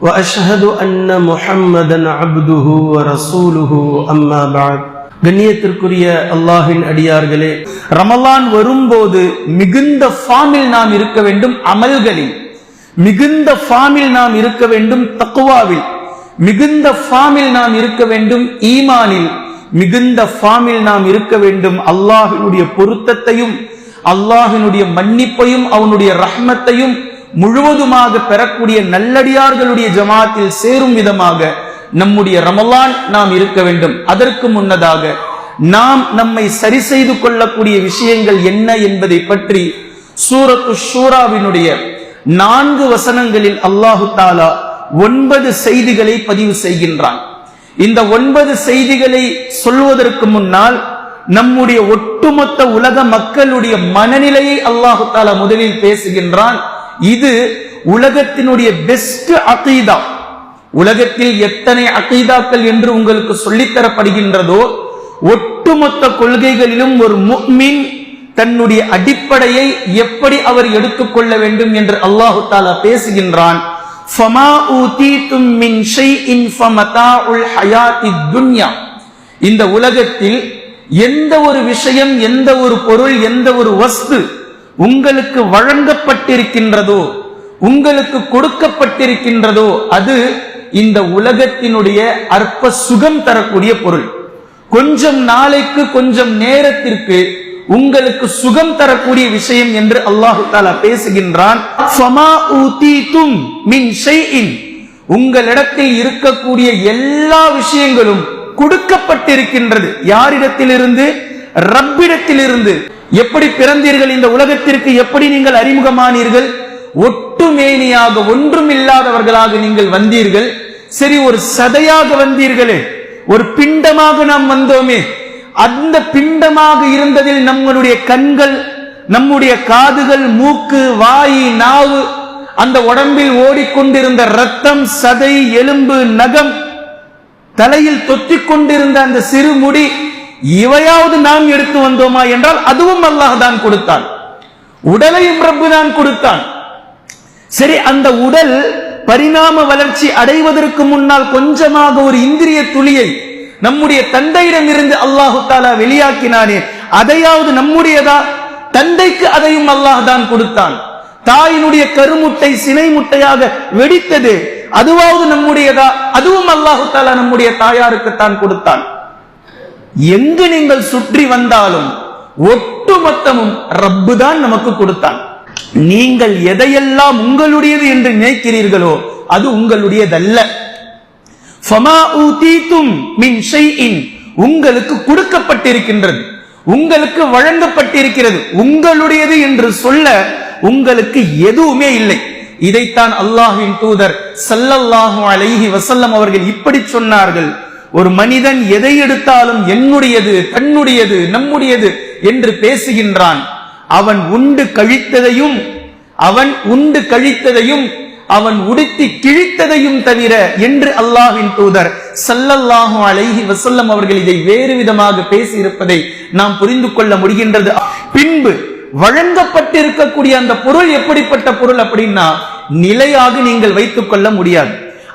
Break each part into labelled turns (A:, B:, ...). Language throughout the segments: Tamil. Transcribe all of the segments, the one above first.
A: واشهد ان محمدا عبده ورسوله اما بعد கண்ணியத்திற்குரிய அல்லாஹின் அடியார்களே
B: ரமலான் வரும்போது மிகுந்த ஃபாமில் நாம் இருக்க வேண்டும் அமல்களில் மிகுந்த ஃபாமில் நாம் இருக்க வேண்டும் தக்குவாவில் மிகுந்த ஃபாமில் நாம் இருக்க வேண்டும் ஈமானில் மிகுந்த ஃபாமில் நாம் இருக்க வேண்டும் அல்லாஹினுடைய பொருத்தத்தையும் அல்லாஹினுடைய மன்னிப்பையும் அவனுடைய ரஹ்மத்தையும் முழுவதுமாக பெறக்கூடிய நல்லடியார்களுடைய ஜமாத்தில் சேரும் விதமாக நம்முடைய ரமலான் நாம் இருக்க வேண்டும். அதற்கு முன்னதாக நாம் நம்மை சரி செய்து கொள்ளக்கூடிய விஷயங்கள் என்ன என்பதை பற்றி சூரத்து ஷூராவினுடைய நான்கு வசனங்களில் அல்லாஹு தாலா ஒன்பது செய்திகளை பதிவு செய்கின்றான். இந்த ஒன்பது செய்திகளை சொல்வதற்கு முன்னால் நம்முடைய ஒட்டுமொத்த உலக மக்களுடைய மனநிலையை அல்லாஹு தாலா முதலில் பேசுகின்றான். இது உலகத்தினுடைய பெஸ்ட் அகீதா. உலகத்தில் எத்தனை அகீதாக்கள் என்று உங்களுக்கு சொல்லித்தரப்படுகின்றதோ ஒட்டுமொத்த கொள்கைகளிலும் ஒரு முக்மின் தன்னுடைய அடிப்படையை எப்படி அவர் எடுத்துக்கொள்ள வேண்டும் என்று அல்லாஹு தாலா பேசுகின்றான். ஃபமா துன்யா. இந்த உலகத்தில் எந்த ஒரு விஷயம் எந்த ஒரு பொருள் எந்த ஒரு வஸ்து உங்களுக்கு வழங்கப்பட்டிருக்கின்றதோ உங்களுக்கு கொடுக்கப்பட்டிருக்கின்றதோ அது இந்த உலகத்தினுடைய அற்ப சுகம் தரக்கூடிய பொருள். கொஞ்சம் நாளைக்கு கொஞ்சம் நேரத்திற்கு உங்களுக்கு சுகம் தரக்கூடிய விஷயம் என்று அல்லாஹு தாலா பேசுகின்றான். மின் உங்களிடத்தில் இருக்கக்கூடிய எல்லா விஷயங்களும் கொடுக்கப்பட்டிருக்கின்றது. யாரிடத்திலிருந்து? ரப்பிடத்திலிருந்து எப்படி பிறந்தீர்கள் இந்த உலகத்திற்கு எப்படி நீங்கள் அறிமுகமானீர்கள்? ஒட்டுமேனியாக ஒன்றும் இல்லாதவர்களாக நீங்கள் வந்தீர்கள். சரி ஒரு சதையாக வந்தீர்களே. ஒரு பிண்டமாக நாம் வந்தோமே. அந்த பிண்டமாக இருந்ததில் நம்மளுடைய கண்கள் நம்முடைய காதுகள் மூக்கு வாய் நாவு அந்த உடம்பில் ஓடிக்கொண்டிருந்த ரத்தம் சதை எலும்பு நகம் தலையில் தொத்திக் கொண்டிருந்த அந்த சிறு முடி இவையாவது நாம் எடுத்து வந்தோமா என்றால் அதுவும் அல்லாஹ் தான் கொடுத்தான். உடலையும் ரப்பு தான் கொடுத்தான். சரி அந்த உடல் பரிணாம வளர்ச்சி அடைவதற்கு முன்னால் கொஞ்சமாக ஒரு இந்திரிய துளியை நம்முடைய தந்தையிடம் இருந்து அல்லாஹு தாலா வெளியாக்கினானே அதையாவது நம்முடையதா? தந்தைக்கு அதையும் அல்லாஹ் தான் கொடுத்தான். தாயினுடைய கருமுட்டை சினை முட்டையாக வெடித்தது அதுவாவது நம்முடையதா? அதுவும் அல்லாஹு தாலா நம்முடைய தாயாருக்கு தான் கொடுத்தான். எங்கு நீங்கள் சுற்றி வந்தாலும் ஒட்டுமொத்தமும் ரப்பு தான் நமக்கு கொடுத்தான். நீங்கள் எதையெல்லாம் உங்களுடையது என்று நினைக்கிறீர்களோ அது உங்களுடையதல்ல. ஃபமா மின் உங்களுக்கு கொடுக்கப்பட்டிருக்கின்றது. உங்களுக்கு வழங்கப்பட்டிருக்கிறது. உங்களுடையது என்று சொல்ல உங்களுக்கு எதுவுமே இல்லை. இதைத்தான் அல்லாஹின் தூதர் சல்லல்லாஹு அலைஹி வசல்லம் அவர்கள் இப்படி சொன்னார்கள். ஒரு மனிதன் எதை எடுத்தாலும் என்னுடையது தன்னுடையது நம்முடையது என்று பேசுகின்றான். அவன் உண்டு கழித்ததையும் அவன் உண்டு கழித்ததையும் அவன் உடுத்தி கிழித்ததையும் தவிர என்று அல்லாஹின் தூதர் சல்லல்லாஹு அலைஹி வசல்லம் அவர்கள் இதை வேறு விதமாக பேசியிருப்பதை நாம் புரிந்து கொள்ள முடிகின்றது. பின்பு வழங்கப்பட்டிருக்கக்கூடிய அந்த பொருள் எப்படிப்பட்ட பொருள் அப்படின்னா நிலையாக நீங்கள் வைத்துக் கொள்ள முடியாது.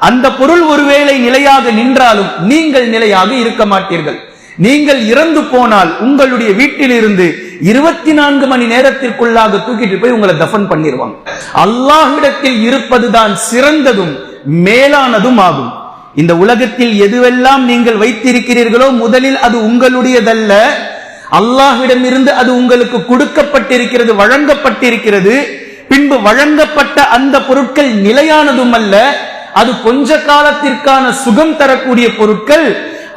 B: அந்த பொருள் ஒருவேளை நிலையாக நின்றாலும் நீங்கள் நிலையாக இருக்க மாட்டீர்கள். நீங்கள் இறந்து போனால் உங்களுடைய வீட்டில் இருந்து இருபத்தி நான்கு மணி நேரத்திற்குள்ளாக தூக்கிட்டு போய் உங்களை தஃபன் பண்ணிடுவாங்க அல்லாஹிடத்தில் இருப்பதுதான் சிறந்ததும் மேலானதும் ஆகும் இந்த உலகத்தில் எதுவெல்லாம் நீங்கள் வைத்திருக்கிறீர்களோ முதலில் அது உங்களுடையதல்ல. அல்லாஹ்விடம் இருந்து அது உங்களுக்கு கொடுக்கப்பட்டிருக்கிறது வழங்கப்பட்டிருக்கிறது. பின்பு வழங்கப்பட்ட அந்த பொருட்கள் நிலையானதும் அல்ல அது கொஞ்ச காலத்திற்கான சுகம் தரக்கூடிய பொருட்கள்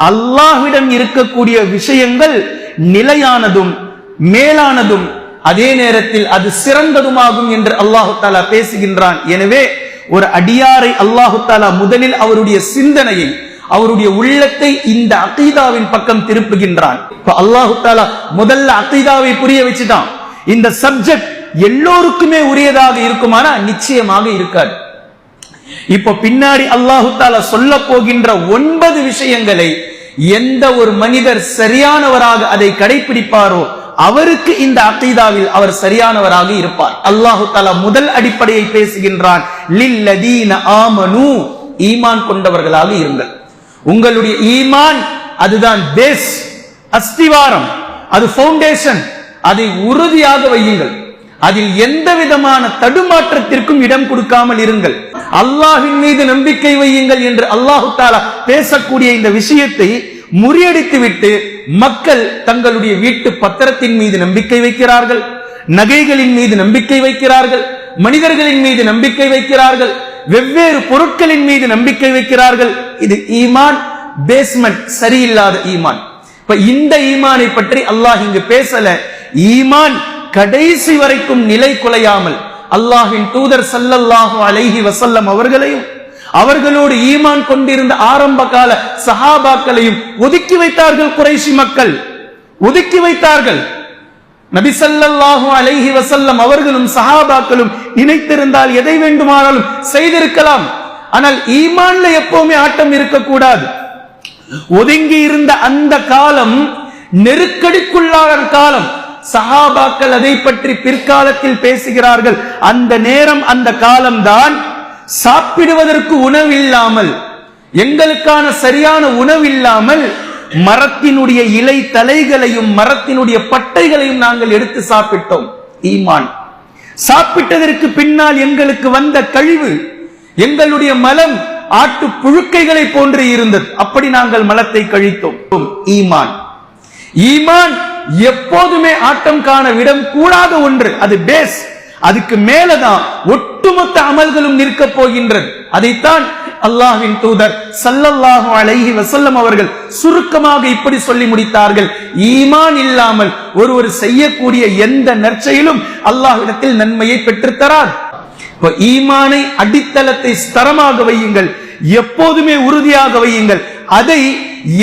B: அல்லாஹ்விடம் இருக்கக்கூடிய விஷயங்கள் நிலையானதும் மேலானதும் அதே நேரத்தில் அது சிறந்ததுமாகும் என்று அல்லாஹு தாலா பேசுகின்றான். எனவே ஒரு அடியாரை அல்லாஹு தாலா முதலில் அவருடைய சிந்தனையை அவருடைய உள்ளத்தை இந்த அகீதாவின் பக்கம் திருப்புகின்றான். இப்ப அல்லாஹு தாலா முதல்ல அகீதாவை புரிய வச்சுட்டான். இந்த சப்ஜெக்ட் எல்லோருக்குமே உரியதாக இருக்குமானா? நிச்சயமாக இருக்காது. இப்போ பின்னாடி அல்லாஹு தாலா சொல்ல போகின்ற ஒன்பது விஷயங்களை எந்த ஒரு மனிதர் சரியானவராக அதை கடைபிடிப்பாரோ அவருக்கு இந்த அகீதாவில் அவர் சரியானவராக இருப்பார். அல்லாஹு தாலா முதல் அடிப்படையை பேசுகின்றான். ஆமனு ஈமான் கொண்டவர்களாக இருங்கள். உங்களுடைய ஈமான் அதுதான் பேஸ் அஸ்திவாரம் அது பவுண்டேஷன் அதை உறுதியாக வையுங்கள். அதில் எந்த விதமான தடுமாற்றத்திற்கும் இடம் கொடுக்காமல் இருங்கள். அல்லாஹின் மீது நம்பிக்கை வையுங்கள் என்று அல்லாஹு தாலா பேசக்கூடிய இந்த விஷயத்தை முறியடித்து விட்டு மக்கள் தங்களுடைய வீட்டு பத்திரத்தின் மீது நம்பிக்கை வைக்கிறார்கள் நகைகளின் மீது நம்பிக்கை வைக்கிறார்கள் மனிதர்களின் மீது நம்பிக்கை வைக்கிறார்கள் வெவ்வேறு பொருட்களின் மீது நம்பிக்கை வைக்கிறார்கள். இது ஈமான் பேஸ்மெண்ட் சரியில்லாத ஈமான். இப்ப இந்த ஈமானை பற்றி அல்லாஹ் இங்கு பேசல. ஈமான் கடைசி வரைக்கும் நிலை குலையாமல் அல்லாஹின் தூதர் சல்லல்லாஹு அலைஹி வசல்லம் அவர்களையும் அவர்களோடு ஈமான் கொண்டிருந்த ஆரம்ப கால சஹாபாக்களையும் ஒதுக்கி வைத்தார்கள் குறைசி மக்கள். ஒதுக்கி வைத்தார்கள். நபிசல்லாஹு அலைஹி வசல்லம் அவர்களும் சஹாபாக்களும் நினைத்திருந்தால் எதை வேண்டுமானாலும் செய்திருக்கலாம். ஆனால் ஈமான்ல எப்பவுமே ஆட்டம் இருக்கக்கூடாது. ஒதுங்கி இருந்த அந்த காலம் நெருக்கடிக்குள்ளான காலம். சஹாபாக்கள் அதை பற்றி பிற்காலத்தில் பேசுகிறார்கள். அந்த நேரம் அந்த காலம்தான் சாப்பிடுவதற்கு உணவில்லாமல் எங்களுக்கான சரியான உணவில்லாமல் மரத்தினுடைய இலை தலைகளையும் மரத்தினுடைய பட்டைகளையும் நாங்கள் எடுத்து சாப்பிட்டோம். ஈமான். சாப்பிட்டதற்கு பின்னால் எங்களுக்கு வந்த கழிவு எங்களுடைய மலம் ஆட்டு புழுக்கைகளை போன்று இருந்தது. அப்படி நாங்கள் மலத்தை கழித்தோம். ஈமான். ஈமான் எப்போதுமே ஆட்டம் காண விடம் கூடாத ஒன்று அது பேஸ் அதுக்கு மேலதான் ஒட்டுமொத்த அமல்களும் நிற்க போகின்றது அதைத்தான் அல்லாஹின் தூதர் சல்லல்லாஹு அலைஹி வசல்லம் அவர்கள் சுருக்கமாக இப்படி சொல்லி முடித்தார்கள். ஈமான் இல்லாமல் ஒருவர் செய்யக்கூடிய எந்த நற்செயலும் அல்லாஹ்விடத்தில் நன்மையை பெற்றுத்தரார் ஈமானை அடித்தளத்தை ஸ்தரமாக வையுங்கள் எப்போதுமே உறுதியாக வையுங்கள். அதை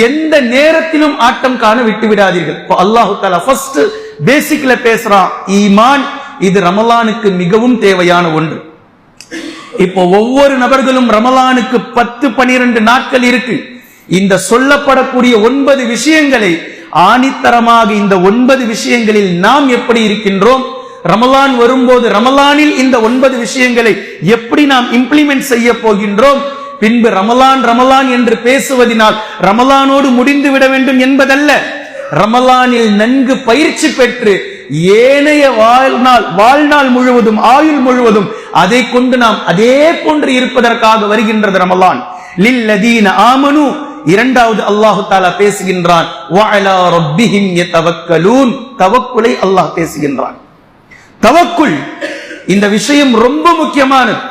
B: எந்த நேரத்திலும் ஆட்டம் காண விட்டு விடாதீர்கள். இப்போ அல்லாஹு தாலா ஃபர்ஸ்ட் பேசிக்ல பேசுறான் ஈமான் இது ரமலானுக்கு மிகவும் தேவையான ஒன்று. இப்போ ஒவ்வொரு நபர்களும் ரமலானுக்கு பத்து பனிரெண்டு நாட்கள் இருக்கு. இந்த சொல்லப்படக்கூடிய ஒன்பது விஷயங்களை ஆணித்தரமாக இந்த ஒன்பது விஷயங்களில் நாம் எப்படி இருக்கின்றோம்? ரமலான் வரும்போது ரமலானில் இந்த ஒன்பது விஷயங்களை எப்படி நாம் இம்ப்ளிமெண்ட் செய்ய போகின்றோம்? பின்பு ரமலான் ரமலான் என்று பேசுவதினால் ரமலானோடு முடிந்து விட வேண்டும் என்பதல்ல. ரமலானில் நன்கு பயிற்சி பெற்று ஏனைய வாழ்நாள் வாழ்நாள் முழுவதும் ஆயுள் முழுவதும் அதை கொண்டு நாம் அதே போன்று இருப்பதற்காக வருகின்றது ரமலான். லில்லதீன ஆமனு. இரண்டாவது அல்லாஹு தாலா பேசுகின்றான் தவக்குலை அல்லாஹ் பேசுகின்றான். தவக்குள் இந்த விஷயம் ரொம்ப முக்கியமானது.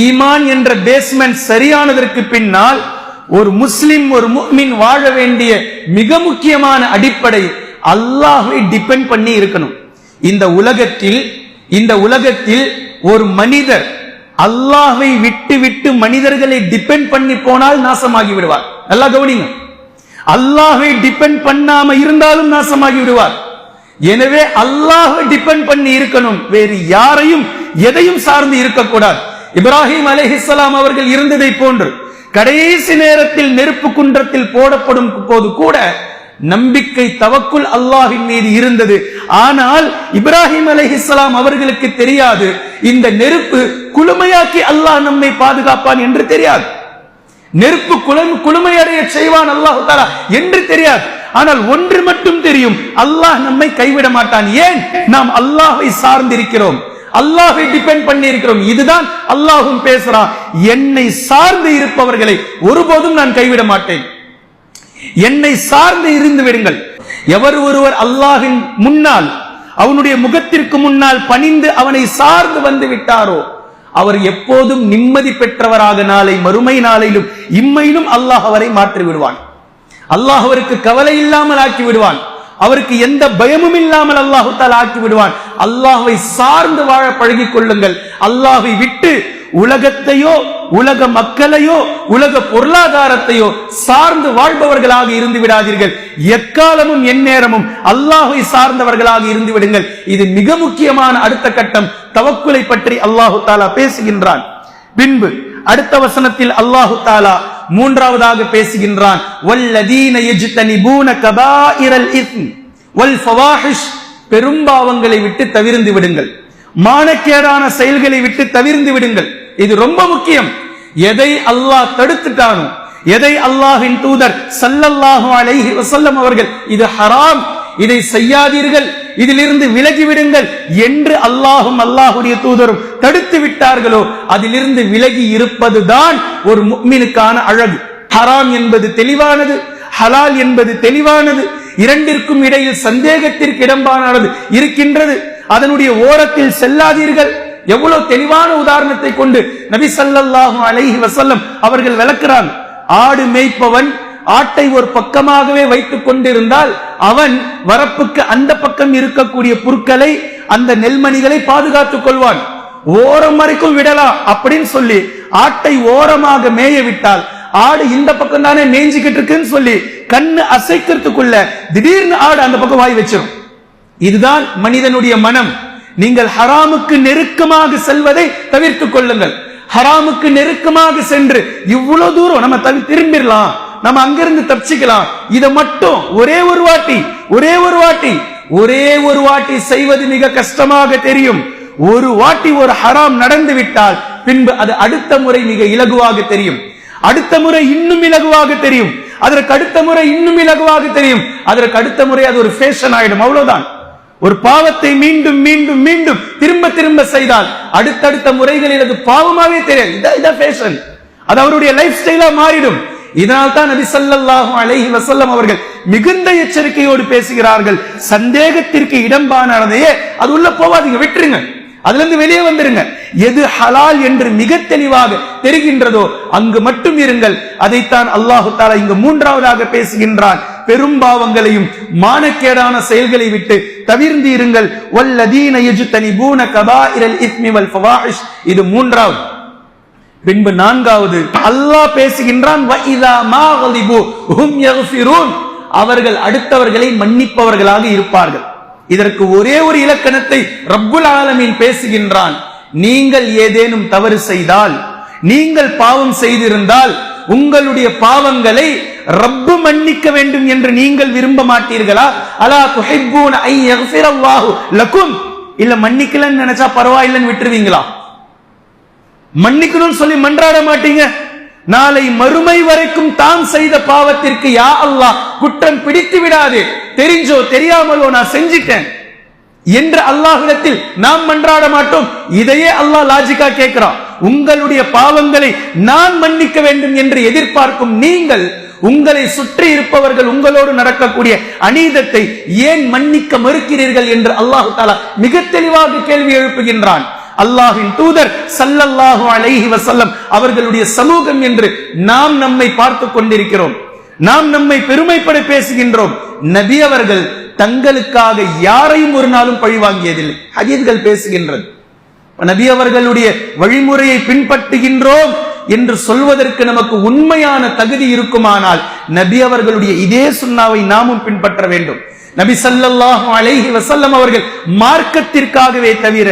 B: ஈமான் என்ற பேஸ்மெண்ட் சரியானதற்கு பின்னால் ஒரு முஸ்லிம் ஒரு முஃமின் வாழ வேண்டிய மிக முக்கியமான அடிப்படை அல்லாஹை டிபெண்ட் பண்ணி இருக்கணும். இந்த உலகத்தில் இந்த உலகத்தில் ஒரு மனிதர் அல்லாஹை விட்டு விட்டு மனிதர்களை டிபெண்ட் பண்ணி போனால் நாசமாகி விடுவார். நல்லா கவனிங்க. அல்லாஹை டிபெண்ட் பண்ணாம இருந்தாலும் நாசமாகி விடுவார். எனவே அல்லாஹை டிபெண்ட் பண்ணி இருக்கணும். வேறு யாரையும் எதையும் சார்ந்து இருக்கக்கூடாது. இப்ராஹிம் அலிஹிஸ்லாம் அவர்கள் இருந்ததை போன்று கடைசி நேரத்தில் நெருப்பு குன்றத்தில் போடப்படும் போது கூட நம்பிக்கை தவக்குள் அல்லாஹின் மீது இருந்தது. ஆனால் இப்ராஹிம் அலிஹிஸ்லாம் அவர்களுக்கு தெரியாது. இந்த நெருப்பு குளுமையாக்கி அல்லாஹ் நம்மை பாதுகாப்பான் என்று தெரியாது. நெருப்பு குளம் குளுமையடைய செய்வான் அல்லாஹு தாலா என்று தெரியாது. ஆனால் ஒன்று மட்டும் தெரியும். அல்லாஹ் நம்மை கைவிட மாட்டான். ஏன்? நாம் அல்லாஹை சார்ந்திருக்கிறோம். அல்லாஹை டிபெண்ட் பண்ணி இருக்கிறோம் இதுதான் அல்லாஹும் பேசுறான் என்னை சார்ந்து இருப்பவர்களை ஒருபோதும் நான் கைவிட மாட்டேன். என்னை சார்ந்து இருந்து விடுங்கள். எவர் ஒருவர் அல்லாஹின் முன்னால் அவனுடைய முகத்திற்கு முன்னால் பணிந்து அவனை சார்ந்து வந்து விட்டாரோ அவர் எப்போதும் நிம்மதி பெற்றவராக நாளை மறுமை நாளையிலும் இம்மையிலும் அல்லாஹ் அவரை மாற்றி விடுவான். அல்லாஹ் அவருக்கு கவலை இல்லாமல் ஆக்கி விடுவான். அவருக்கு எந்த பயமும் இல்லாமல் அல்லாஹுத்தால் ஆக்கி விடுவான். அல்லாஹை சார்ந்து வாழ பழகிக் கொள்ளுங்கள். அல்லாஹை விட்டு உலகத்தையோ உலக மக்களையோ உலக பொருளாதாரத்தையோ சார்ந்து வாழ்பவர்களாக இருந்து விடாதீர்கள். எக்காலமும் எந்நேரமும் அல்லாஹை சார்ந்தவர்களாக இருந்து விடுங்கள். இது மிக முக்கியமான அடுத்த கட்டம். தவக்குலை பற்றி அல்லாஹு தாலா பேசுகின்றான். பின்பு அடுத்த வசனத்தில் அல்லாஹு தாலா மூன்றாவதாக பேசுகின்றான். பெரும்பாவங்களை விட்டு தவிர்ந்து விடுங்கள். மானக்கேடான செயல்களை விட்டு தவிர்ந்து விடுங்கள். இது ரொம்ப முக்கியம். எதை அல்லாஹ் தடுத்துட்டானோ எதை அல்லாஹின் தூதர் சல்லல்லாஹு அலைஹி வசல்லம் அவர்கள் இது ஹராம் இதை செய்யாதீர்கள் இதிலிருந்து விலகி விடுங்கள் என்று அல்லாஹும் அல்லாஹுடைய தூதரும் தடுத்து விட்டார்களோ அதிலிருந்து விலகி இருப்பதுதான் ஒரு முக்மினுக்கான அழகு. ஹராம் என்பது தெளிவானது ஹலால் என்பது தெளிவானது இரண்டிற்கும் இடையில் சந்தேகத்திற்கு இடம்பானது இருக்கின்றது. அதனுடைய ஓரத்தில் செல்லாதீர்கள். எவ்வளவு தெளிவான உதாரணத்தை கொண்டு நபி ஸல்லல்லாஹு அலைஹி வசல்லம் அவர்கள் விளக்குறாங்க ஆடு மேய்ப்பவன் ஆட்டை ஒரு பக்கமாகவே வைத்துக் கொண்டிருந்தால் அவன் வரப்புக்கு அந்த பக்கம் இருக்கக்கூடிய புற்களை அந்த நெல்மணிகளை பாதுகாத்துக் கொள்வான். ஓரம் வரைக்கும் விடலாம் அப்படின்னு சொல்லி ஆட்டை ஓரமாக மேய விட்டால் ஆடு இந்த பக்கம் தானே மேய்ஞ்சிக்கிட்டு இருக்குன்னு சொல்லி கண்ணு அசைக்கிறதுக்குள்ள திடீர்னு ஆடு அந்த பக்கம் வாய் வச்சிடும் இதுதான் மனிதனுடைய மனம். நீங்கள் ஹராமுக்கு நெருக்கமாக செல்வதை தவிர்த்துக் கொள்ளுங்கள். ஹராமுக்கு நெருக்கமாக சென்று இவ்வளவு தூரம் நம்ம தவி திரும்பிடலாம். நம்ம அங்கிருந்து தப்பிச்சுக்கலாம். இதை மட்டும் ஒரே ஒரு வாட்டி ஒரே ஒரு வாட்டி ஒரே ஒரு வாட்டி செய்வது மிக கஷ்டமாக தெரியும். ஒரு வாட்டி ஒரு ஹராம் நடந்து விட்டால் பின்பு அது அடுத்த முறை மிக இலகுவாக தெரியும். அடுத்த முறை இன்னும் இலகுவாக தெரியும். அதற்கு அடுத்த முறை இன்னும் இலகுவாக தெரியும். அதற்கு அடுத்த முறை அது ஒரு ஃபேஷன் ஆயிடும். அவ்வளவுதான். ஒரு பாவத்தை மீண்டும் மீண்டும் மீண்டும் திரும்ப திரும்ப செய்தால் அடுத்தடுத்த முறைகளில் அது பாவமாவே தெரியாது. இதான் ஃபேஷன் அது அவருடைய லைஃப் ஸ்டைலா மாறிடும். இதனால் தான் நபி ஸல்லல்லாஹு அலஹி வசல்லம் அவர்கள் மிகுந்த எச்சரிக்கையோடு பேசுகிறார்கள். சந்தேகத்திற்கு இடம்பானதையே அது உள்ள போவாதீங்க விட்டுருங்க. அதுல இருந்து வெளியே வந்துருங்க. எது ஹலால் என்று மிக தெளிவாக தெரிகின்றதோ அங்கு மட்டும் இருங்கள். அதைத்தான் அல்லாஹு தாலா இங்கு மூன்றாவதாக பேசுகின்றான். பெரும்பாவங்களையும் மானக்கேடான செயல்களை விட்டு தவிர்ந்து இருங்கள். வல்லதீன யஜ்தனிபூன கபாயிரல் இஸ்மி வல் ஃபவாஹிஷ் இது மூன்றாவது. பின்பு நான்காவது. அல்லாஹ் பேசுகின்றான் வஇதா மா ஹும் யக்ஃபிரூன் அவர்கள் அடுத்தவர்களை மன்னிப்பவர்களாக இருப்பார்கள். இதற்கு ஒரே ஒரு இலக்கணத்தை ரப்புல் ஆலமீன் பேசுகின்றான். நீங்கள் ஏதேனும் தவறு செய்தால் நீங்கள் பாவம் செய்திருந்தால் உங்களுடைய பாவங்களை ரப்பு மன்னிக்க வேண்டும் என்று நீங்கள் விரும்ப மாட்டீர்களா? அலா துஹிப்பூன ஐ யக்ஃபிரல்லாஹு லக்கும். இல்ல மன்னிக்கலன்னு நினைச்சா பரவாயில்லைன்னு விட்டுருவீங்களா? மன்னிக்கணும்னு சொல்லி மன்றாட மாட்டீங்க. நாளை மறுமை வரைக்கும் தான் செய்த பாவத்திற்கு யா அல்லாஹ் குற்றம் பிடித்து விடாது. தெரிஞ்சோ தெரியாமலோ நான் செஞ்சிட்டேன். என்று அல்லாஹிடத்தில் நாம் மன்றாட மாட்டோம். இதையே அல்லாஹ் லாஜிக்கா கேட்கிறான். உங்களுடைய பாவங்களை நான் மன்னிக்க வேண்டும் என்று எதிர்பார்க்கும் நீங்கள் உங்களை சுற்றி இருப்பவர்கள் உங்களோடு நடக்கக்கூடிய அநீதத்தை ஏன் மன்னிக்க மறுக்கிறீர்கள் என்று அல்லாஹு தாலா மிக தெளிவாக கேள்வி எழுப்புகின்றான். அல்லாஹின் தூதர் சல்லல்லாஹு அலைஹி வசல்லம் அவர்களுடைய சமூகம் என்று நாம் நம்மை பார்த்து கொண்டிருக்கிறோம். நாம் நம்மை பெருமைப்பட பேசுகின்றோம். நபி அவர்கள் தங்களுக்காக யாரையும் ஒரு நாளும் பழிவாங்கியதில்லை ஹதீத்கள் பேசுகின்றது. நபி அவர்களுடைய வழிமுறையை பின்பற்றுகின்றோம் என்று சொல்வதற்கு நமக்கு உண்மையான தகுதி இருக்குமானால் நபி அவர்களுடைய இதே சுண்ணாவை நாமும் பின்பற்ற வேண்டும். நபி சல்லாஹு அலைஹி வசல்லம் அவர்கள் மார்க்கத்திற்காகவே தவிர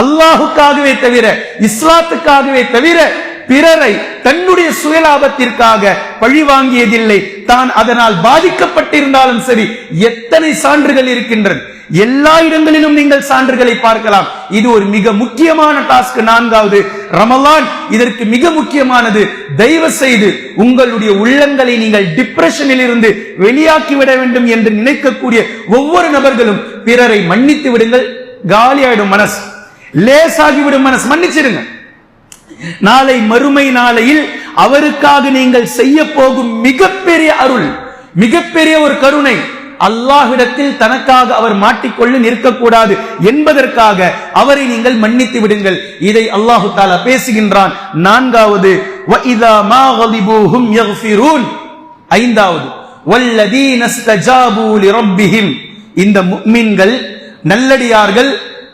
B: அல்லாஹுக்காகவே தவிர இஸ்லாத்துக்காகவே தவிர பிறரை தன்னுடைய சுயலாபத்திற்காக பழி வாங்கியதில்லை. தான் அதனால் பாதிக்கப்பட்டிருந்தாலும் சரி எத்தனை சான்றுகள் இருக்கின்றது எல்லா இடங்களிலும் நீங்கள் சான்றுகளை பார்க்கலாம். இது ஒரு மிக முக்கியமான டாஸ்க் நான்காவது ரமலான் இதற்கு மிக முக்கியமானது. தயவு செய்து உங்களுடைய உள்ளங்களை நீங்கள் டிப்ரெஷனில் இருந்து வெளியாக்கி விட வேண்டும் என்று நினைக்கக்கூடிய ஒவ்வொரு நபர்களும் பிறரை மன்னித்து விடுங்கள். காலியாயிடும் மனசு. லேசாகிவிடும் மனசு. மன்னிச்சிடுங்க. நாளை மறுமை நாளையில் அவருக்காக நீங்கள் செய்ய போகும் மிகப்பெரிய அருள் மிகப்பெரிய ஒரு கருணை அல்லாஹிடத்தில் தனக்காக அவர் மாட்டிக்கொள்ள நிற்கக்கூடாது என்பதற்காக அவரை நீங்கள் மன்னித்து விடுங்கள். இதை அல்லாஹு தாலா பேசுகின்றான். நான்காவது ஐந்தாவது இந்த முக்மின்கள் நல்லடியார்கள்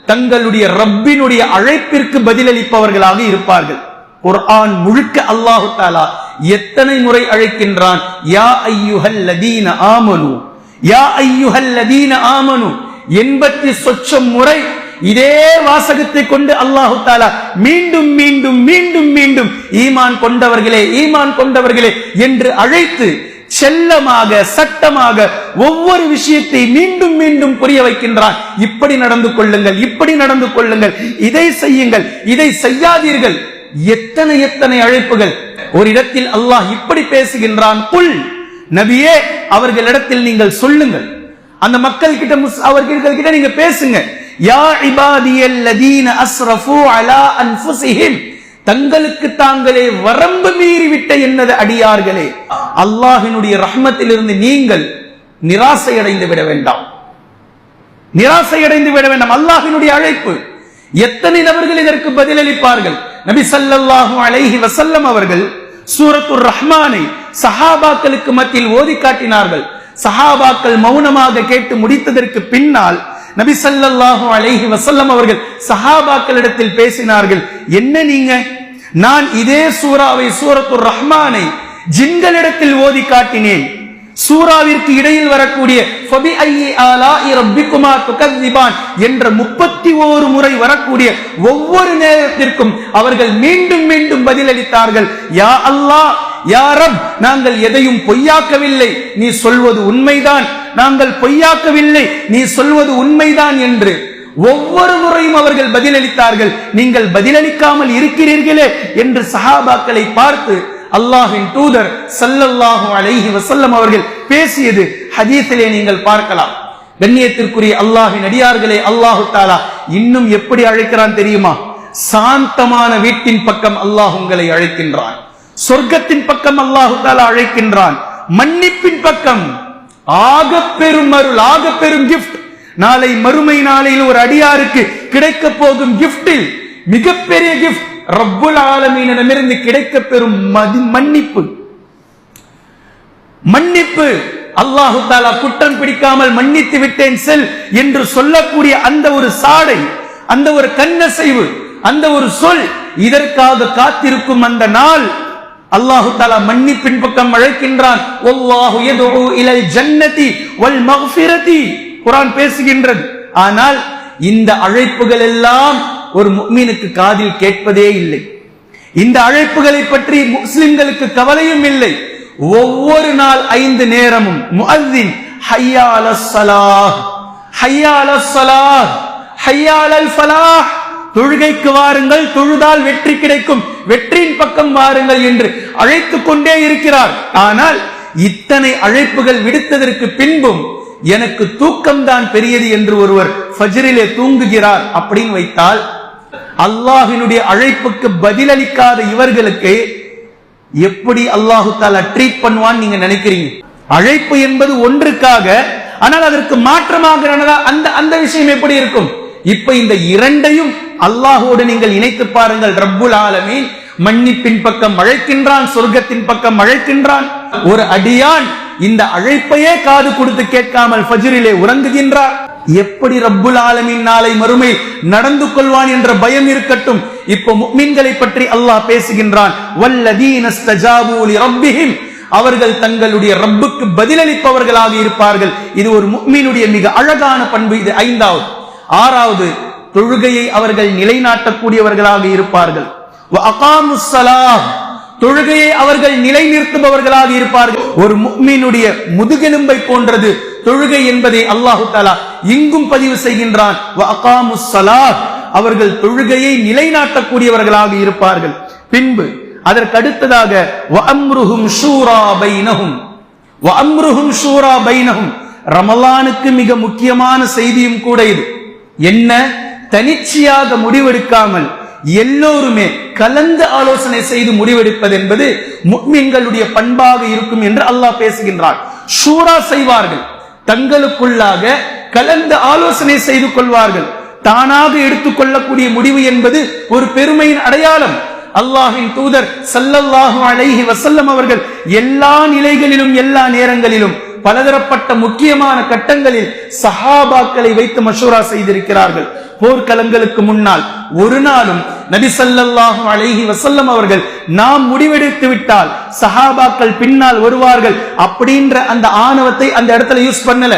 B: தங்களுடைய ரப்பினுடைய அழைப்பிற்கு பதிலளிப்பவர்களாக இருப்பார்கள். குர்ஆன் முழுக்க அல்லாஹு தாலா எத்தனை முறை அழைக்கின்றான்? யா ஐயுஹல் லதீன ஆமனு. யா ஐயுஹல் லதீன ஆமனு. எண்பத்தி சொச்சம் முறை இதே வாசகத்தை கொண்டு அல்லாஹு தாலா மீண்டும் மீண்டும் மீண்டும் மீண்டும் ஈமான் கொண்டவர்களே ஈமான் கொண்டவர்களே என்று அழைத்து செல்லமாக சட்டமாக ஒவ்வொரு விஷயத்தை மீண்டும் மீண்டும் புரிய வைக்கின்றான் இப்படி நடந்து கொள்ளுங்கள் இப்படி நடந்து கொள்ளுங்கள் இதை செய்யுங்கள் இதை செய்யாதீர்கள். எத்தனை எத்தனை அழைப்புகள். ஒரு இடத்தில் அல்லாஹ் இப்படி பேசுகின்றான் புல் நபியே அவர்களிடத்தில் நீங்கள் சொல்லுங்கள். அந்த மக்கள் கிட்ட முஸ்- அவர்கள் கிட்ட நீங்க பேசுங்க. யா இபாதியல்லதீன அஸ்ரஃபு அலா அன்ஃபுஸிஹிம். தங்களுக்கு தாங்களே வரம்பு மீறிவிட்ட என்னது அடியார்களே? அல்லாஹினுடைய ரஹ்மத்திலிருந்து நீங்கள் நிராசை அடைந்து விட வேண்டாம். நிராசை அடைந்து விட வேண்டாம். அல்லாஹினுடைய அழைப்பு. எத்தனை நபர்கள் இதற்கு பதிலளிப்பார்கள்? நபி சல்லாஹூ அலைஹி வசல்லம் அவர்கள் சூரத்துர் ரஹ்மானை சஹாபாக்களுக்கு மத்தியில் ஓதி காட்டினார்கள் சஹாபாக்கள் மௌனமாக கேட்டு முடித்ததற்கு பின்னால் நபி சல்லாஹூ அலைஹி வசல்லம் அவர்கள் சஹாபாக்களிடத்தில் பேசினார்கள் என்ன நீங்க? நான் இதே சூராவை சூரத்துர் ரஹ்மானை ஜின்களிடத்தில் ஓதி காட்டினேன். சூராவிற்கு இடையில் வரக்கூடிய ஃபபி என்ற முப்பத்தி ஓரு முறை வரக்கூடிய ஒவ்வொரு நேரத்திற்கும் அவர்கள் மீண்டும் மீண்டும் பதிலளித்தார்கள் யா அல்லாஹ் யாரப் நாங்கள் எதையும் பொய்யாக்கவில்லை. நீ சொல்வது உண்மைதான். நாங்கள் பொய்யாக்கவில்லை. நீ சொல்வது உண்மைதான் என்று. ஒவ்வொரு முறையும் அவர்கள் பதிலளித்தார்கள். நீங்கள் பதிலளிக்காமல் இருக்கிறீர்களே என்று சஹாபாக்களை பார்த்து அல்லாஹின் தூதர் சல்லல்லாஹு அலைஹி வசல்லம் அவர்கள் பேசியது ஹதீஸிலே நீங்கள் பார்க்கலாம். கண்ணியத்திற்குரிய அல்லாஹின் அடியார்களே அல்லாஹு தாலா இன்னும் எப்படி அழைக்கிறான் தெரியுமா? சாந்தமான வீட்டின் பக்கம் அல்லாஹ் உங்களை அழைக்கின்றான். சொர்க்கத்தின் பக்கம் அல்லாஹு தாலா அழைக்கின்றான். மன்னிப்பின் பக்கம். ஆக பெரும் அருள் ஆக பெரும் கிஃப்ட் நாளை மறுமை நாளையில் ஒரு அடியாருக்கு கிடைக்க போகும் கிஃப்டில் மிகப்பெரிய கிஃப்ட் ரப்புல் ஆலமீனிடமிருந்து கிடைக்க பெறும் மதி மன்னிப்பு. மன்னிப்பு. அல்லாஹு தாலா குற்றம் பிடிக்காமல் மன்னித்து விட்டேன் செல் என்று சொல்லக்கூடிய அந்த ஒரு சாடை அந்த ஒரு கண்ணசைவு அந்த ஒரு சொல் இதற்காக காத்திருக்கும் அந்த நாள் அல்லாஹு தாலா மன்னிப்பின் பக்கம் அழைக்கின்றான். வல்லாஹு எதோ இலல் ஜன்னதி வல் மக்ஃபிரதி குரான் பேசுகின்றது. ஆனால் இந்த அழைப்புகள் எல்லாம் ஒரு முக்மீனுக்கு காதில் கேட்பதே இல்லை. இந்த அழைப்புகளை பற்றி முஸ்லிம்களுக்கு கவலையும் இல்லை. ஒவ்வொரு நாள் ஐந்து நேரமும் முஅத்தின் ஹய்யா அலஸ் ஸலாஹ் ஹையா அலஸ் ஸலாஹ் அலல் ஃபலாஹ் தொழுகைக்கு வாருங்கள் தொழுதால் வெற்றி கிடைக்கும். வெற்றியின் பக்கம் வாருங்கள் என்று அழைத்துக் கொண்டே இருக்கிறார். ஆனால் இத்தனை அழைப்புகள் விடுத்ததற்கு பின்பும் எனக்கு தூக்கம்தான் பெரியது என்று ஒருவர் ஃபஜ்ரிலே தூங்குகிறார் அப்படின்னு வைத்தால் அல்லாஹினுடைய அழைப்புக்கு பதிலளிக்காத இவர்களுக்கு எப்படி அல்லாஹு தாலா ட்ரீட் பண்ணுவான்னு நீங்க நினைக்கிறீங்க? அழைப்பு என்பது ஒன்றுக்காக ஆனால் அதற்கு மாற்றமாக அந்த அந்த விஷயம் எப்படி இருக்கும்? இப்ப இந்த இரண்டையும் அல்லாஹோடு நீங்கள் இணைத்து பாருங்கள். ரப்புல் ஆலமீன். மன்னிப்பின் பக்கம் அழைக்கின்றான் சொர்க்கத்தின் பக்கம் அழைக்கின்றான். ஒரு அடியான் இந்த அழைப்பையே காது கொடுத்து கேட்காமல் ஃபஜ்ரிலே உறங்குகின்றார். எப்படி ரப்புல் ஆலமின் நாளை மறுமை நடந்து கொள்வான் என்ற பயம் இருக்கட்டும். இப்போ முக்மின்களை பற்றி அல்லாஹ் பேசுகின்றான். அவர்கள் தங்களுடைய ரப்புக்கு பதிலளிப்பவர்களாக இருப்பார்கள். இது ஒரு முக்மீனுடைய மிக அழகான பண்பு இது ஐந்தாவது. ஆறாவது தொழுகையை அவர்கள் நிலைநாட்டக்கூடியவர்களாக இருப்பார்கள். தொழுகையை அவர்கள் நிலைநிறுத்துபவர்களாக இருப்பார்கள். ஒரு முக்மீனுடைய முதுகெலும்பை போன்றது. தொழுகை என்பதை அல்லாஹு தாலா இங்கும் பதிவு செய்கின்றான். அவர்கள் தொழுகையை நிலைநாட்டக்கூடியவர்களாக இருப்பார்கள். பின்பு அதற்கு அடுத்ததாக ஷூரா ஷூரா ரமலானுக்கு மிக முக்கியமான செய்தியும் கூட இது. என்ன? தனிச்சையாக முடிவெடுக்காமல் எல்லோருமே கலந்து ஆலோசனை செய்து முடிவெடுப்பது என்பது முக்மீன்களுடைய பண்பாக இருக்கும் என்று அல்லாஹ் பேசுகின்றார் ஷூரா செய்வார்கள். தங்களுக்குள்ளாக கலந்து ஆலோசனை செய்து கொள்வார்கள். தானாக எடுத்துக்கொள்ளக்கூடிய முடிவு என்பது ஒரு பெருமையின் அடையாளம். அல்லாஹின் தூதர் சல்லல்லாஹு அலைஹி வசல்லம் அவர்கள் எல்லா நிலைகளிலும் எல்லா நேரங்களிலும் பலதரப்பட்ட முக்கியமான கட்டங்களில் சஹாபாக்களை வைத்து மஷூரா செய்திருக்கிறார்கள். போர்க்களங்களுக்கு முன்னால் ஒரு நாளும் நபி ஸல்லல்லாஹு அழகி வசல்லம் அவர்கள் நாம் முடிவெடுத்து விட்டால் சஹாபாக்கள் பின்னால் வருவார்கள் அப்படின்ற அந்த ஆணவத்தை அந்த இடத்துல யூஸ் பண்ணல.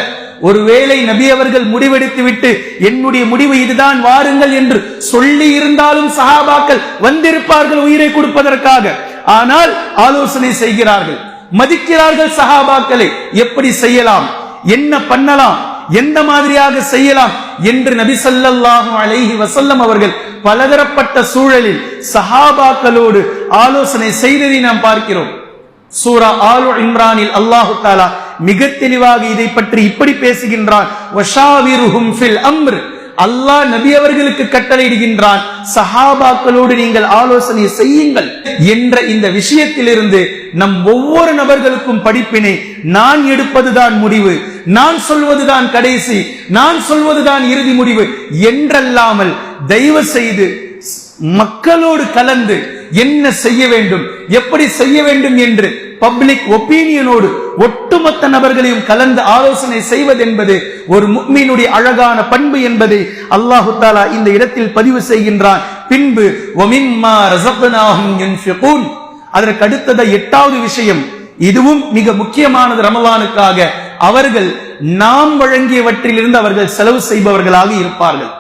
B: ஒருவேளை நபி அவர்கள் முடிவெடுத்து விட்டு என்னுடைய முடிவு இதுதான் வாருங்கள் என்று சொல்லி இருந்தாலும் சஹாபாக்கள் வந்திருப்பார்கள் உயிரை கொடுப்பதற்காக. ஆனால் ஆலோசனை செய்கிறார்கள். மதிக்கிறார்கள் சஹாபாக்களை எப்படி செய்யலாம்? என்ன பண்ணலாம்? எந்த மாதிரியாக செய்யலாம்? என்று நபி ஸல்லல்லாஹு அலைஹி வசல்லம் அவர்கள் பலதரப்பட்ட சூழலில் சஹாபாக்களோடு ஆலோசனை செய்ததை நாம் பார்க்கிறோம். சூரா ஆலு இம்ரானில் அல்லாஹு தாலா மிக தெளிவாக இதை பற்றி இப்படி பேசுகின்றான். அல்லாஹ் நபி அவர்களுக்கு கட்டளையிடுகின்றான் சஹாபாக்களோடு நீங்கள் ஆலோசனை செய்யுங்கள் என்ற இந்த விஷயத்திலிருந்து நம் ஒவ்வொரு நபர்களுக்கும் படிப்பினை நான் எடுப்பதுதான் முடிவு நான் சொல்வதுதான் கடைசி நான் சொல்வதுதான் இறுதி முடிவு என்றல்லாமல் தயவு செய்து மக்களோடு கலந்து என்ன செய்ய வேண்டும் எப்படி செய்ய வேண்டும் என்று பப்ளிக் ஒப்பீனியனோடு ஒட்டுமொத்த நபர்களையும் கலந்து ஆலோசனை செய்வது என்பது ஒரு முக்மீனுடைய அழகான பண்பு என்பதை அல்லாஹு தாலா இந்த இடத்தில் பதிவு செய்கின்றான். பின்பு அதற்கு அடுத்தத எட்டாவது விஷயம் இதுவும் மிக முக்கியமானது ரமலானுக்காக. அவர்கள் நாம் வழங்கியவற்றிலிருந்து அவர்கள் செலவு செய்பவர்களாக இருப்பார்கள்.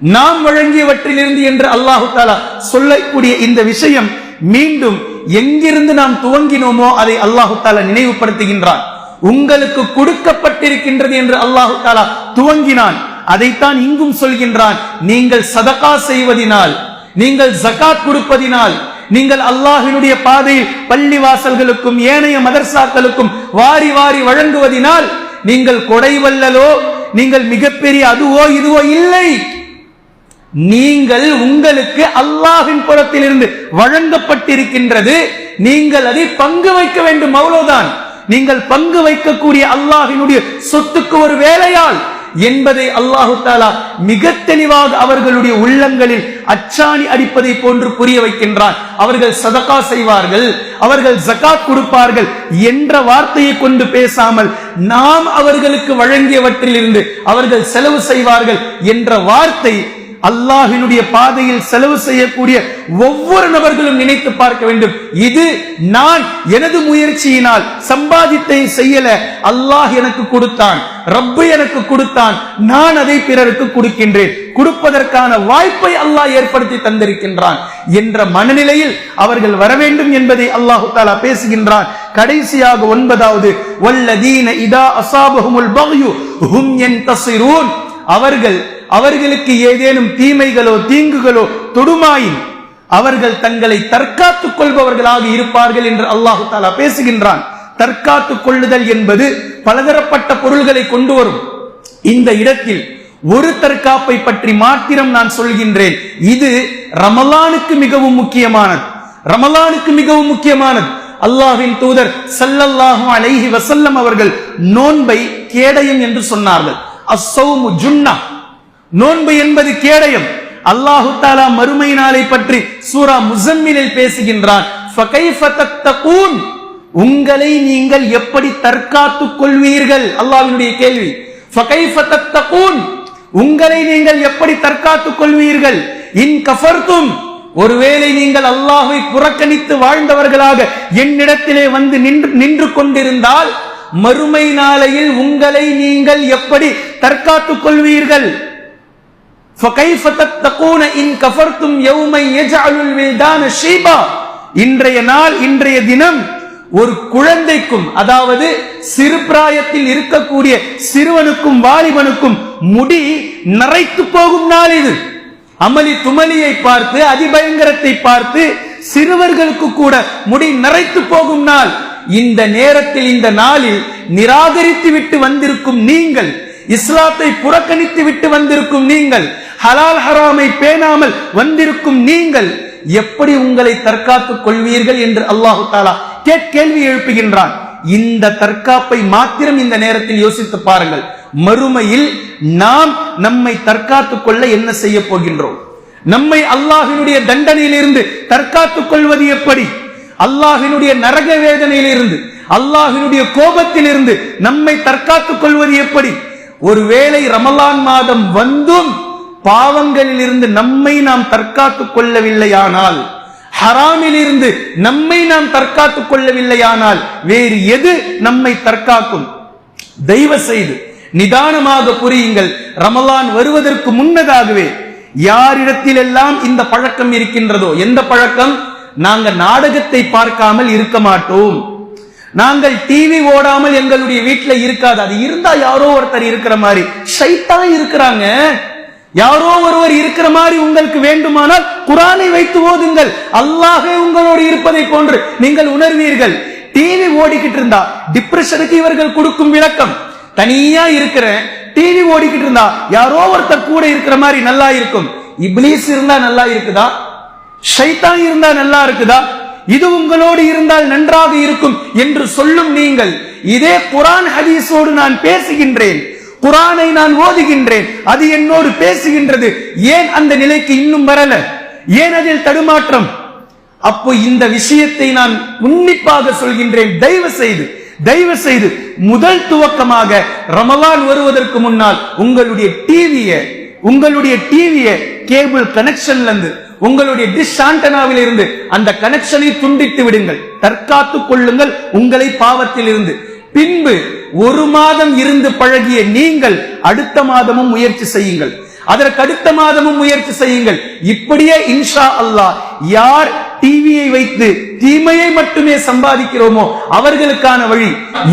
B: நாம் வழங்கியவற்றிலிருந்து என்று அல்லாஹு தாலா சொல்லக்கூடிய இந்த விஷயம் மீண்டும் எங்கிருந்து நாம் துவங்கினோமோ அதை அல்லாஹு தாலா நினைவுபடுத்துகின்றான். உங்களுக்கு கொடுக்கப்பட்டிருக்கின்றது என்று அல்லாஹு தாலா துவங்கினான். அதைத்தான் இங்கும் சொல்கின்றான். நீங்கள் சதகா செய்வதினால் நீங்கள் ஜகாத் கொடுப்பதினால் நீங்கள் அல்லாஹினுடைய பாதையில் பள்ளி வாசல்களுக்கும் ஏனைய மதர்சாக்களுக்கும் வாரி வாரி வழங்குவதினால் நீங்கள் கொடை வல்லலோ நீங்கள் மிகப்பெரிய அதுவோ இதுவோ இல்லை. நீங்கள் உங்களுக்கு அல்லாஹின் புறத்தில் இருந்து வழங்கப்பட்டிருக்கின்றது. நீங்கள் அதை பங்கு வைக்க வேண்டும் அவ்வளவுதான். நீங்கள் பங்கு வைக்கக்கூடிய அல்லாஹினுடைய சொத்துக்கு ஒரு வேலையால் என்பதை அல்லாஹு தாலா மிக தெளிவாக அவர்களுடைய உள்ளங்களில் அச்சாணி அடிப்பதை போன்று புரிய வைக்கின்றான். அவர்கள் சதகா செய்வார்கள் அவர்கள் ஜகாத் கொடுப்பார்கள் என்ற வார்த்தையை கொண்டு பேசாமல் நாம் அவர்களுக்கு வழங்கியவற்றிலிருந்து அவர்கள் செலவு செய்வார்கள் என்ற வார்த்தை அல்லாஹினுடைய பாதையில் செலவு செய்யக்கூடிய ஒவ்வொரு நபர்களும் நினைத்து பார்க்க வேண்டும். இது நான் எனது முயற்சியினால் சம்பாதித்தை செய்யல அல்லாஹ் எனக்கு கொடுத்தான் ரப்பு எனக்கு கொடுத்தான் நான் அதை பிறருக்கு கொடுக்கின்றேன். கொடுப்பதற்கான வாய்ப்பை அல்லாஹ் ஏற்படுத்தி தந்திருக்கின்றான் என்ற மனநிலையில் அவர்கள் வர வேண்டும் என்பதை அல்லாஹு தாலா பேசுகின்றான். கடைசியாக ஒன்பதாவது வல்லதீன இதா அசாபஹுமுல் பக்யு ஹும் யன்தஸிரூன் அவர்கள் அவர்களுக்கு ஏதேனும் தீமைகளோ தீங்குகளோ தொடுமாயின் அவர்கள் தங்களை தற்காத்துக் கொள்பவர்களாக இருப்பார்கள் என்று அல்லாஹு தாலா பேசுகின்றான். தற்காத்துக் கொள்ளுதல் என்பது பலதரப்பட்ட பொருள்களை கொண்டு வரும். இந்த இடத்தில் ஒரு தற்காப்பை பற்றி மாத்திரம் நான் சொல்கின்றேன். இது ரமலானுக்கு மிகவும் முக்கியமானது. ரமலானுக்கு மிகவும் முக்கியமானது. அல்லாஹின் தூதர் சல்லல்லாஹு அலைஹி வசல்லம் அவர்கள் நோன்பை கேடயம் என்று சொன்னார்கள். அசௌமு ஜுன்னா. நோன்பு என்பது கேடயம். அல்லாஹு தாலா மறுமை நாளை பற்றி சூரா முசம்மிலில் பேசுகின்றான். உங்களை நீங்கள் எப்படி தற்காத்துக் கொள்வீர்கள்? அல்லாவினுடைய கேள்வி. உங்களை நீங்கள் எப்படி தற்காத்துக் கொள்வீர்கள்? இன் கஃபர்தும் ஒருவேளை நீங்கள் அல்லாஹை புறக்கணித்து வாழ்ந்தவர்களாக என்னிடத்திலே வந்து நின்று நின்று கொண்டிருந்தால் மறுமை நாளையில் உங்களை நீங்கள் எப்படி தற்காத்துக் கொள்வீர்கள்? فكيف تتقون إن كفرتم يوما يجعل الولدان شيبا இன்றைய நாள் இன்றைய தினம் ஒரு குழந்தைக்கும் அதாவது சிறு பிராயத்தில் இருக்கக்கூடிய சிறுவனுக்கும் வாலிபனுக்கும் முடி நரைத்து போகும் நாள் இது அமளி துமலியை பார்த்து அதிபயங்கரத்தை பார்த்து சிறுவர்களுக்கு கூட முடி நரைத்து போகும் நாள் இந்த நேரத்தில் இந்த நாளில் நிராகரித்து விட்டு வந்திருக்கும் நீங்கள் இஸ்லாத்தை புறக்கணித்து விட்டு வந்திருக்கும் நீங்கள் ஹலால் ஹராமை பேணாமல் வந்திருக்கும் நீங்கள் எப்படி உங்களை தற்காத்துக் கொள்வீர்கள் என்று அல்லாஹு தாலா கேள்வி எழுப்புகின்றான். இந்த தற்காப்பை மாத்திரம் இந்த நேரத்தில் யோசித்து பாருங்கள். மறுமையில் நாம் நம்மை தற்காத்துக் கொள்ள என்ன செய்ய போகின்றோம்? நம்மை அல்லாஹினுடைய தண்டனையிலிருந்து தற்காத்துக் கொள்வது எப்படி? அல்லாஹினுடைய நரக வேதனையிலிருந்து அல்லாஹினுடைய கோபத்திலிருந்து நம்மை தற்காத்துக் கொள்வது எப்படி? ஒருவேளை ரமலான் மாதம் வந்தும் பாவங்களில் இருந்து நம்மை நாம் தற்காத்துக் கொள்ளவில்லையானால் ஹராமில் இருந்து நம்மை நாம் தற்காத்துக் கொள்ளவில்லையானால் வேறு எது நம்மை தற்காக்கும்? தெய்வ செய்து நிதானமாக புரியுங்கள். ரமலான் வருவதற்கு முன்னதாகவே யாரிடத்திலெல்லாம் இந்த பழக்கம் இருக்கின்றதோ எந்த பழக்கம்? நாங்க நாடகத்தை பார்க்காமல் இருக்க மாட்டோம். நாங்கள் டிவி ஓடாமல் எங்களுடைய வீட்டுல இருக்காது. அது இருந்தா யாரோ ஒருத்தர் இருக்கிற மாதிரி. ஷைத்தான் இருக்கிறாங்க. யாரோ ஒருவர் இருக்கிற மாதிரி உங்களுக்கு வேண்டுமானால் குரானை வைத்து ஓதுங்கள். அல்லாஹே உங்களோடு இருப்பதை போன்று நீங்கள் உணர்வீர்கள். டிவி ஓடிக்கிட்டு இருந்தா டிப்ரெஷனுக்கு இவர்கள் கொடுக்கும் விளக்கம். தனியா இருக்கிறேன் டிவி ஓடிக்கிட்டு இருந்தா யாரோ ஒருத்தர் கூட இருக்கிற மாதிரி நல்லா இருக்கும். இப்லீஸ் இருந்தா நல்லா இருக்குதா? ஷைத்தான் இருந்தா நல்லா இருக்குதா? இது உங்களோடு இருந்தால் நன்றாக இருக்கும் என்று சொல்லும் நீங்கள். இதே குரான் ஹதீஸோடு நான் பேசுகின்றேன். குரானை நான் ஓதுகின்றேன். அது என்னோடு பேசுகின்றது. ஏன் அந்த நிலைக்கு இன்னும் வரல? ஏன் அதில் தடுமாற்றம்? அப்போ இந்த விஷயத்தை நான் உன்னிப்பாக சொல்கின்றேன். தயவு செய்து தயவு செய்து முதல் துவக்கமாக ரமலான் வருவதற்கு முன்னால் உங்களுடைய டிவியை உங்களுடைய டிவியை கேபிள் கனெக்ஷன்ல இருந்து உங்களுடைய டிஷ் ஆண்டனாவில் இருந்து அந்த கனெக்ஷனை துண்டித்து விடுங்கள். தற்காத்துக் கொள்ளுங்கள் உங்களை பாவத்தில் இருந்து பின்பு ஒரு மாதம் இருந்து பழகிய நீங்கள் அடுத்த மாதமும் முயற்சி செய்யுங்கள். அதற்கு அடுத்த மாதமும் முயற்சி செய்யுங்கள். இப்படியே இன்ஷா அல்லாஹ் யார் டிவியை வைத்து தீமையை மட்டுமே சம்பாதிக்கிறோமோ அவர்களுக்கான வழி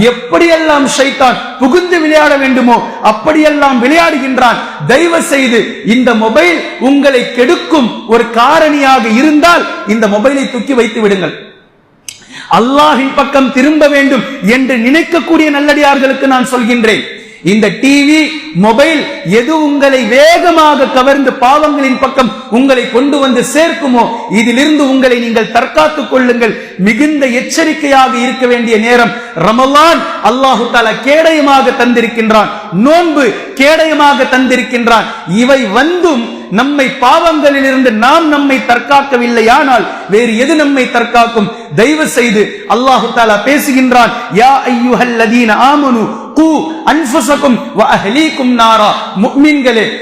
B: எப்படியெல்லாம் ஷைத்தான் புகுந்து விளையாட வேண்டுமோ அப்படியெல்லாம் விளையாடுகின்றான். தயவு செய்து இந்த மொபைல் உங்களை கெடுக்கும் ஒரு காரணியாக இருந்தால் இந்த மொபைலை தூக்கி வைத்து விடுங்கள். அல்லாஹின் பக்கம் திரும்ப வேண்டும் என்று நினைக்கக்கூடிய நல்லடியார்களுக்கு நான் சொல்கின்றேன். இந்த டிவி மொபைல் எது உங்களை வேகமாக கவர்ந்து பாவங்களின் பக்கம் உங்களை கொண்டு வந்து சேர்க்குமோ இதிலிருந்து உங்களை நீங்கள் தற்காத்துக் கொள்ளுங்கள். மிகுந்த எச்சரிக்கையாக இருக்க வேண்டிய நேரம் ரமலான் அல்லாஹு தாலா கேடயமாக தந்திருக்கின்றான். நோன்பு கேடயமாக தந்திருக்கின்றான். இவை வந்தும் நம்மை பாவங்களிலிருந்து நாம் நம்மை தற்காக்கவில்லையானால் வேறு எது நம்மை தற்காக்கும்? தயவு செய்து அல்லாஹு தாலா பேசுகின்றான். யா ஐயுஹல்லதீன ஆமனு அஹ்லீக்கும் நாரா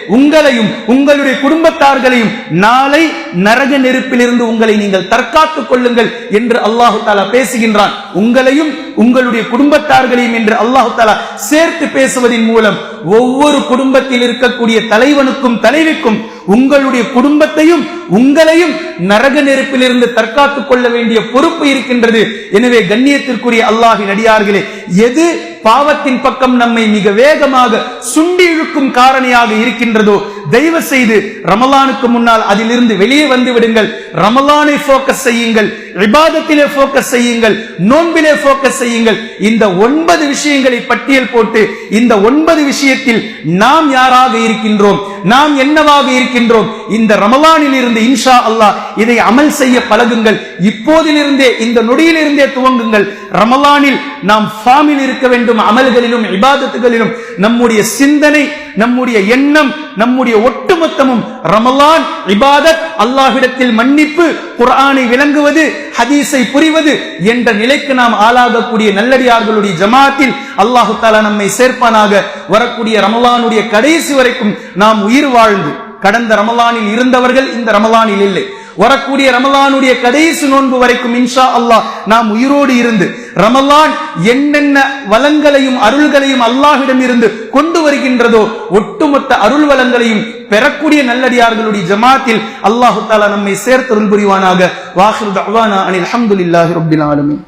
B: உங்களையும் உங்களுடைய குடும்பத்தார்களையும் நாளை நரக நெருப்பிலிருந்து உங்களை நீங்கள் தற்காத்துக் கொள்ளுங்கள் என்று அல்லாஹு தாலா பேசுகின்றான். உங்களையும் உங்களுடைய குடும்பத்தார்களையும் என்று அல்லாஹு தாலா சேர்த்து பேசுவதன் மூலம் ஒவ்வொரு குடும்பத்தில் இருக்கக்கூடிய தலைவனுக்கும் தலைவிக்கும் உங்களுடைய குடும்பத்தையும் உங்களையும் நரக நெருப்பிலிருந்து தற்காத்துக் கொள்ள வேண்டிய பொறுப்பு இருக்கின்றது. எனவே கண்ணியத்திற்குரிய அல்லாஹின் அடியார்களே எது பாவத்தின் பக்கம் நம்மை மிக வேகமாக சுண்டி இழுக்கும் காரணியாக இருக்கின்றதோ தயவு செய்து ரமலானுக்கு முன்னால் அதிலிருந்து வெளியே வந்து விடுங்கள். ரமலானை போக்கஸ் செய்யுங்கள். விவாதத்திலே போக்கஸ் செய்யுங்கள் நோன்பிலே போக்கஸ் செய்யுங்கள். இந்த ஒன்பது விஷயங்களை பட்டியல் போட்டு இந்த ஒன்பது விஷயத்தில் நாம் யாராக இருக்கின்றோம் நாம் என்னவாக இருக்கின்றோம் இந்த ரமலானில் இருந்து இன்ஷா அல்லாஹ் இதை அமல் செய்ய பழகுங்கள். இப்போதிலிருந்தே இந்த நொடியிலிருந்தே துவங்குங்கள். ரமலானில் நாம் ஃபார்மில் இருக்க வேண்டும் அமல்களிலும் இபாதத்துகளிலும். நம்முடைய சிந்தனை நம்முடைய எண்ணம் நம்முடைய ஒட்டுமொத்தமும் ரமலான் இபாதத் அல்லாஹிடத்தில் மன்னிப்பு குரானை விளங்குவது ஹதீஸை புரிவது என்ற நிலைக்கு நாம் ஆளாகக்கூடிய நல்லடியார்களுடைய ஜமாத்தில் அல்லாஹு தாலா நம்மை சேர்ப்பானாக. வரக்கூடிய ரமலானுடைய கடைசி வரைக்கும் நாம் உயிர் வாழ்ந்து கடந்த ரமலானில் இருந்தவர்கள் இந்த ரமலானில் இல்லை. வரக்கூடிய ரமலானுடைய கடைசி நோன்பு வரைக்கும் இன்ஷா அல்லாஹ் நாம் உயிரோடு இருந்து ரமலான் என்னென்ன வளங்களையும் அருள்களையும் அல்லாஹிடம் இருந்து கொண்டு வருகின்றதோ ஒட்டுமொத்த அருள் வளங்களையும் பெறக்கூடிய நல்லடியார்களுடைய ஜமாத்தில் அல்லாஹு தாலா நம்மை சேர்த்தருள் புரிவானாக. வாஹிர் தஅவானா அனில் அல்ஹம்துலில்லாஹி ரப்பில் ஆலமீன்.